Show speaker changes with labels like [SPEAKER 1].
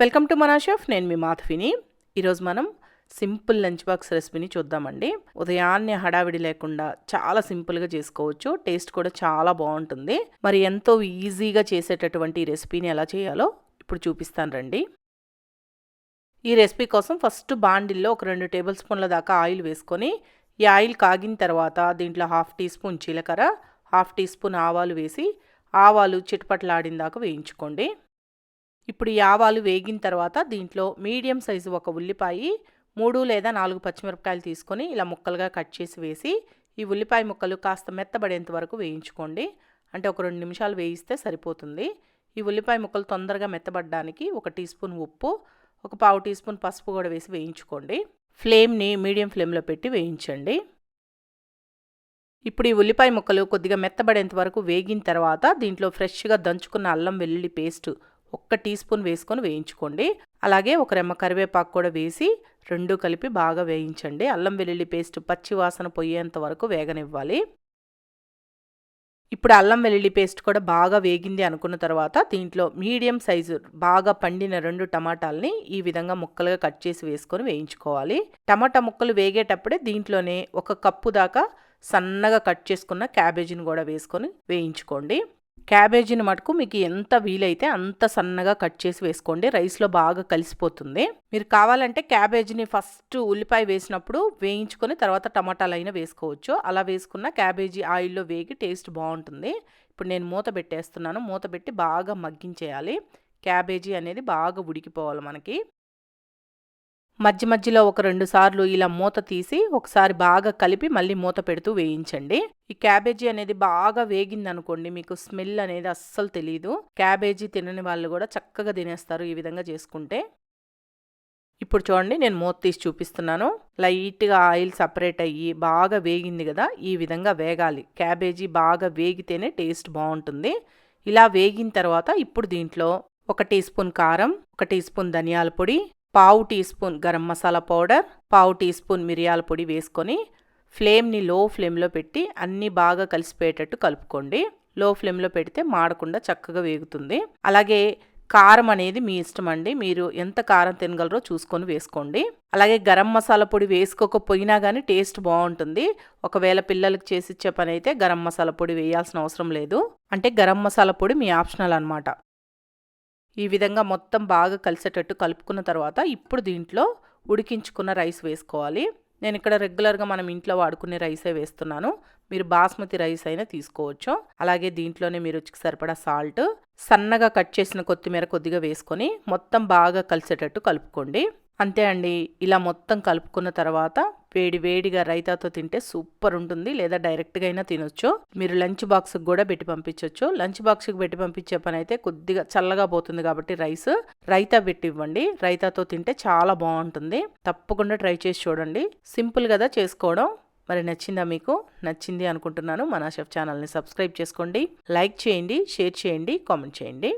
[SPEAKER 1] Welcome to మనా chef నేను మీ మాధవిని. ఈరోజు మనం సింపుల్ లంచ్ బాక్స్ రెసిపీని చూద్దామండి. ఉదయాన్నే హడావిడి లేకుండా చాలా సింపుల్గా చేసుకోవచ్చు. టేస్ట్ కూడా చాలా బాగుంటుంది. మరి ఎంతో ఈజీగా చేసేటటువంటి ఈ రెసిపీని ఎలా చేయాలో ఇప్పుడు చూపిస్తాను రండి. ఈ రెసిపీ కోసం ఫస్ట్ బాండిల్లో ఒక రెండు టేబుల్ స్పూన్ల దాకా ఆయిల్ వేసుకొని ఈ ఆయిల్ కాగిన తర్వాత దీంట్లో హాఫ్ టీ స్పూన్ జీలకర్ర హాఫ్ టీ స్పూన్ ఆవాలు వేసి ఆవాలు చిటపట్లాడిన దాకా వేయించుకోండి. ఇప్పుడు ఈ ఆవాలు వేగిన తర్వాత దీంట్లో మీడియం సైజు ఒక ఉల్లిపాయ మూడు లేదా నాలుగు పచ్చిమిరపకాయలు తీసుకొని ఇలా ముక్కలుగా కట్ చేసి వేసి ఈ ఉల్లిపాయ ముక్కలు కాస్త మెత్తబడేంత వరకు వేయించుకోండి. అంటే ఒక రెండు నిమిషాలు వేయిస్తే సరిపోతుంది. ఈ ఉల్లిపాయ ముక్కలు తొందరగా మెత్తబడడానికి ఒక టీ స్పూన్ ఉప్పు ఒక పావు టీ స్పూన్ పసుపు కూడా వేసి వేయించుకోండి. ఫ్లేమ్ని మీడియం ఫ్లేమ్లో పెట్టి వేయించండి. ఇప్పుడు ఈ ఉల్లిపాయ ముక్కలు కొద్దిగా మెత్తబడేంత వరకు వేగిన తర్వాత దీంట్లో ఫ్రెష్గా దంచుకున్న అల్లం వెల్లుల్లి పేస్ట్ ఒక్క టీ స్పూన్ వేసుకొని వేయించుకోండి. అలాగే ఒక రెమ్మ కరివేపాకు కూడా వేసి రెండు కలిపి బాగా వేయించండి. అల్లం వెల్లుల్లి పేస్ట్ పచ్చి వాసన పోయేంత వరకు వేగనివ్వాలి. ఇప్పుడు అల్లం వెల్లుల్లి పేస్ట్ కూడా బాగా వేగింది అనుకున్న తర్వాత దీంట్లో మీడియం సైజు బాగా పండిన రెండు టమాటాలని ఈ విధంగా ముక్కలుగా కట్ చేసి వేసుకొని వేయించుకోవాలి. టమాటా ముక్కలు వేగేటప్పుడే దీంట్లోనే ఒక కప్పు దాకా సన్నగా కట్ చేసుకున్న క్యాబేజీని కూడా వేసుకొని వేయించుకోండి. క్యాబేజీని మటుకు మీకు ఎంత వీలైతే అంత సన్నగా కట్ చేసి వేసుకోండి. రైస్లో బాగా కలిసిపోతుంది. మీరు కావాలంటే క్యాబేజీని ఫస్ట్ ఉల్లిపాయ వేసినప్పుడు వేయించుకొని తర్వాత టమాటాలు అయినా వేసుకోవచ్చు. అలా వేసుకున్న క్యాబేజీ ఆయిల్లో వేగి టేస్ట్ బాగుంటుంది. ఇప్పుడు నేను మూత పెట్టేస్తున్నాను. మూత పెట్టి బాగా మగ్గించేయాలి. క్యాబేజీ అనేది బాగా ఉడికిపోవాలి మనకి. మధ్య మధ్యలో ఒక రెండు సార్లు ఇలా మూత తీసి ఒకసారి బాగా కలిపి మళ్ళీ మూత పెడుతూ వేయించండి. ఈ క్యాబేజీ అనేది బాగా వేగింది అనుకోండి మీకు స్మెల్ అనేది అస్సలు తెలియదు క్యాబేజీ తినని వాళ్ళు కూడా చక్కగా తినేస్తారు ఈ విధంగా చేసుకుంటే. ఇప్పుడు చూడండి నేను మూత తీసి చూపిస్తున్నాను. లైట్గా ఆయిల్ సపరేట్ అయ్యి బాగా వేగింది కదా ఈ విధంగా వేగాలి. క్యాబేజీ బాగా వేగితేనే టేస్ట్ బాగుంటుంది. ఇలా వేగిన తర్వాత ఇప్పుడు దీంట్లో ఒక టీ స్పూన్ కారం ఒక టీ స్పూన్ ధనియాల పొడి పావు teaspoon garam masala powder పావు టీ స్పూన్ మిరియాల పొడి వేసుకొని ఫ్లేమ్ని లో ఫ్లేమ్లో పెట్టి అన్నీ బాగా కలిసిపోయేటట్టు కలుపుకోండి. లో ఫ్లేమ్లో పెడితే మాడకుండా చక్కగా వేగుతుంది. అలాగే కారం అనేది మీ ఇష్టం అండి. మీరు ఎంత కారం తినగలరో చూసుకొని వేసుకోండి. అలాగే గరం మసాలా పొడి వేసుకోకపోయినా కానీ టేస్ట్ బాగుంటుంది. ఒకవేళ పిల్లలకి చేసి ఇచ్చే పని అయితే గరం మసాలా పొడి వేయాల్సిన అవసరం లేదు. అంటే గరం మసాలా పొడి మీ ఆప్షనల్ అనమాట ఈ విధంగా మొత్తం బాగా కలిసేటట్టు కలుపుకున్న తర్వాత ఇప్పుడు దీంట్లో ఉడికించుకున్న రైస్ వేసుకోవాలి. నేను ఇక్కడ రెగ్యులర్గా మనం ఇంట్లో వాడుకునే రైసే వేస్తున్నాను. మీరు బాస్మతి రైస్ అయినా తీసుకోవచ్చు. అలాగే దీంట్లోనే మీరు రుచికి సరిపడా సాల్ట్ సన్నగా కట్ చేసిన కొత్తిమీర కొద్దిగా వేసుకొని మొత్తం బాగా కలిసేటట్టు కలుపుకోండి. అంతే అండి. ఇలా మొత్తం కలుపుకున్న తర్వాత వేడి వేడిగా రైతాతో తింటే సూపర్ ఉంటుంది. లేదా డైరెక్ట్గా అయినా తినొచ్చు. మీరు లంచ్ బాక్స్కి కూడా పెట్టి పంపించవచ్చు లంచ్ బాక్స్కి పెట్టి పంపించే పని అయితే కొద్దిగా చల్లగా పోతుంది కాబట్టి రైస్. రైతా పెట్టి ఇవ్వండి. రైతాతో తింటే చాలా బాగుంటుంది. తప్పకుండా ట్రై చేసి చూడండి. సింపుల్ కదా చేసుకోవడం. మరి నచ్చిందా మీకు? నచ్చింది అనుకుంటున్నాను. మన షెఫ్ ఛానల్ని సబ్స్క్రైబ్ చేసుకోండి. లైక్ చేయండి షేర్ చేయండి కామెంట్ చేయండి.